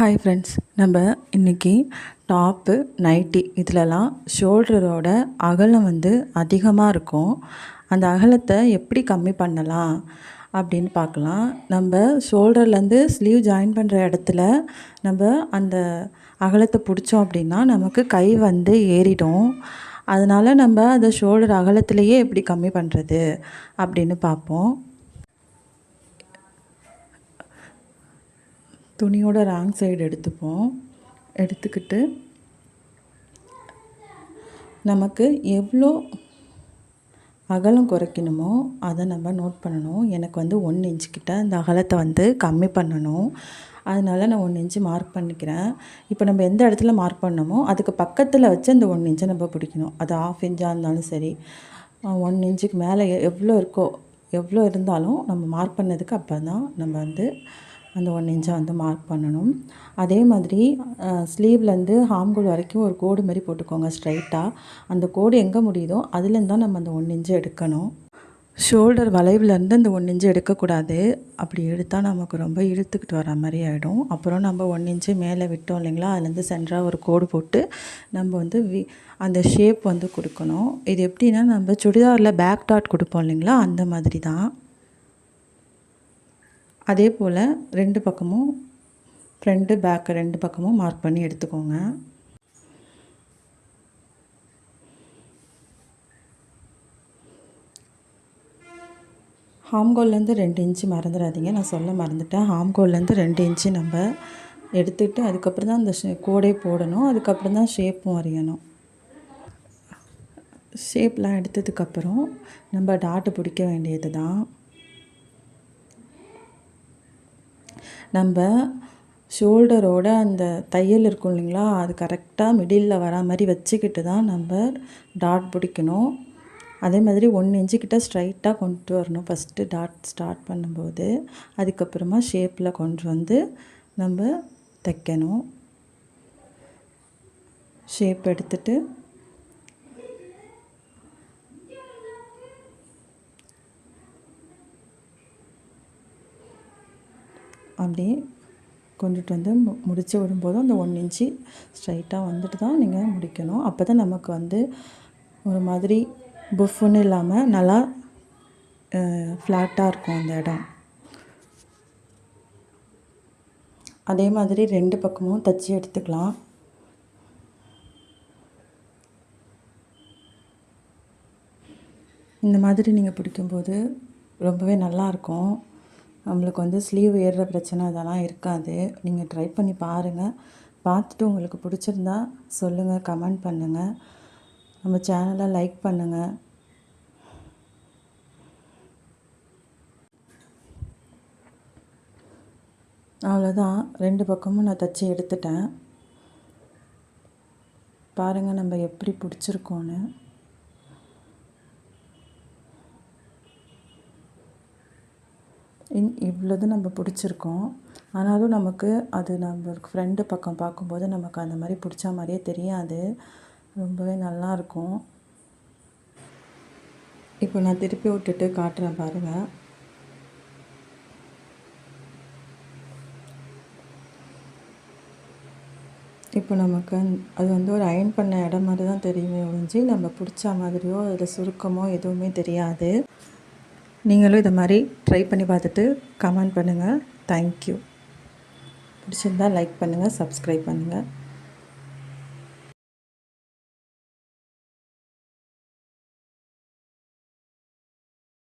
Hi friends நம்ம இன்றைக்கி top nightie இதிலலாம் ஷோல்டரோட அகலம் வந்து அதிகமாக இருக்கும். அந்த அகலத்தை எப்படி கம்மி பண்ணலாம் அப்படின்னு பார்க்கலாம். நம்ம ஷோல்டர்லேருந்து ஸ்லீவ் ஜாயின் பண்ணுற இடத்துல நம்ம அந்த அகலத்தை பிடிச்சோம் அப்படின்னா நமக்கு கை வந்து ஏறிடும். அதனால் நம்ம அந்த ஷோல்டர் அகலத்திலேயே எப்படி கம்மி பண்ணுறது அப்படின்னு பார்ப்போம். துணியோட ராங் சைடு எடுத்துப்போம். எடுத்துக்கிட்டு நமக்கு எவ்வளோ அகலம் குறைக்கணுமோ அதை நம்ம நோட் பண்ணணும். எனக்கு வந்து ஒன் இன்ச் கிட்ட அந்த அகலத்தை வந்து கம்மி பண்ணணும். அதனால் நான் ஒன் இன்ச்சு மார்க் பண்ணிக்கிறேன். இப்போ நம்ம எந்த இடத்துல மார்க் பண்ணமோ அதுக்கு பக்கத்தில் வச்சு அந்த ஒன் இன்ச்சை நம்ம பிடிக்கணும். அது ஆஃப் இன்ச்சாக இருந்தாலும் சரி ஒன் இன்ச்சுக்கு மேலே எவ்வளோ இருக்கோ எவ்வளோ இருந்தாலும் நம்ம மார்க் பண்ணதுக்கு அப்போ தான் நம்ம வந்து அந்த ஒன் இன்ச்சை வந்து மார்க் பண்ணணும். அதே மாதிரி ஸ்லீவ்லேருந்து ஹாம்கோல் வரைக்கும் ஒரு கோடு மாதிரி போட்டுக்கோங்க ஸ்ட்ரைட்டாக அந்த கோடு எங்கே முடியுதோ அதுலேருந்து தான் நம்ம அந்த ஒன் இன்ச்சு எடுக்கணும். ஷோல்டர் வளைவுலேருந்து அந்த ஒன் இன்ச்சு எடுக்கக்கூடாது. அப்படி எடுத்தால் நமக்கு ரொம்ப இழுத்துக்கிட்டு வர மாதிரி ஆகிடும் அப்புறம் நம்ம ஒன் இன்ச்சு மேலே விட்டோம் இல்லைங்களா அதுலேருந்து சென்டராக ஒரு கோடு போட்டு நம்ம வந்து வி அந்த ஷேப் வந்து கொடுக்கணும். இது எப்படின்னா நம்ம சுடிதாரில் பேக் டாட் கொடுப்போம் இல்லைங்களா அந்த மாதிரி தான். அதே போல் ரெண்டு பக்கமும் ஃப்ரண்ட்டு பேக்கு ரெண்டு பக்கமும் மார்க் பண்ணி எடுத்துக்கோங்க. ஹாம்கோல்லேருந்து ரெண்டு இன்ச்சு மறந்துடாதீங்க. நான் சொல்ல மறந்துட்டேன். ஹாம்கோல்லேருந்து ரெண்டு இன்ச்சு நம்ம எடுத்துகிட்டு அதுக்கப்புறம் தான் அந்த கோடே போடணும். அதுக்கப்புறம் தான் ஷேப்பும் வரையணும் ஷேப்லாம் எடுத்ததுக்கப்புறம் நம்ம டாட்டு பிடிக்க வேண்டியது தான் நம்ம ஷோல்டரோட அந்த தையல் இருக்கும் இல்லைங்களா அது கரெக்டாக மிடிலில் வரா மாதிரி வச்சுக்கிட்டு தான் நம்ம டாட் பிடிக்கணும். அதே மாதிரி ஒன் இன்ச்சுக்கிட்ட ஸ்ட்ரைட்டாக கொண்டு வரணும். ஃபஸ்ட்டு டாட் ஸ்டார்ட் பண்ணும்போது அதுக்கப்புறமா ஷேப்பில் கொண்டு வந்து நம்ம தைக்கணும். ஷேப் எடுத்துகிட்டு அப்படியே கொண்டுட்டு வந்து மு முடிச்சு விடும்போது அந்த ஒன் இன்ச்சு ஸ்ட்ரைட்டாக வந்துட்டு தான் நீங்கள் முடிக்கணும். அப்போ தான் நமக்கு வந்து ஒரு மாதிரி புஃப்னு இல்லாமல் நல்லா ஃப்ளாட்டாக இருக்கும் அந்த இடம். அதே மாதிரி ரெண்டு பக்கமும் தச்சு எடுத்துக்கலாம். இந்த மாதிரி நீங்கள் பிடிக்கும்போது ரொம்பவே நல்லாயிருக்கும் நம்மளுக்கு வந்து ஸ்லீவ் ஏறுற பிரச்சனை அதெல்லாம் இருக்காது. நீங்கள் ட்ரை பண்ணி பாருங்கள் பார்த்துட்டு உங்களுக்கு பிடிச்சிருந்தா சொல்லுங்கள் கமெண்ட் பண்ணுங்கள் நம்ம சேனலை லைக் பண்ணுங்கள் அவ்வளோதான் ரெண்டு பக்கமும் நான் தைச்சி எடுத்துட்டேன். பாருங்கள் நம்ம எப்படி பிடிச்சிருக்கோன்னு. இன் இவ்வளோது நம்ம பிடிச்சிருக்கோம். ஆனாலும் நமக்கு அது நம்மளுக்கு ஃப்ரெண்டு பக்கம் பார்க்கும்போது நமக்கு அந்த மாதிரி பிடிச்ச மாதிரியே தெரியாது. ரொம்பவே நல்லாயிருக்கும் இப்போ நான் திருப்பி விட்டுட்டு காட்டுறேன் பாருங்கள் இப்போ நமக்கு அது வந்து ஒரு அயன் பண்ண இடம் மாதிரி தான் தெரியுமே ஒழிஞ்சு நம்ம பிடிச்ச மாதிரியோ அதில் சுருக்கமோ எதுவுமே தெரியாது. நீங்களும் இதை மாதிரி ட்ரை பண்ணி பார்த்துட்டு கமெண்ட் பண்ணுங்கள் தேங்க்யூ பிடிச்சிருந்தால் லைக் பண்ணுங்கள் சப்ஸ்கிரைப் பண்ணுங்கள்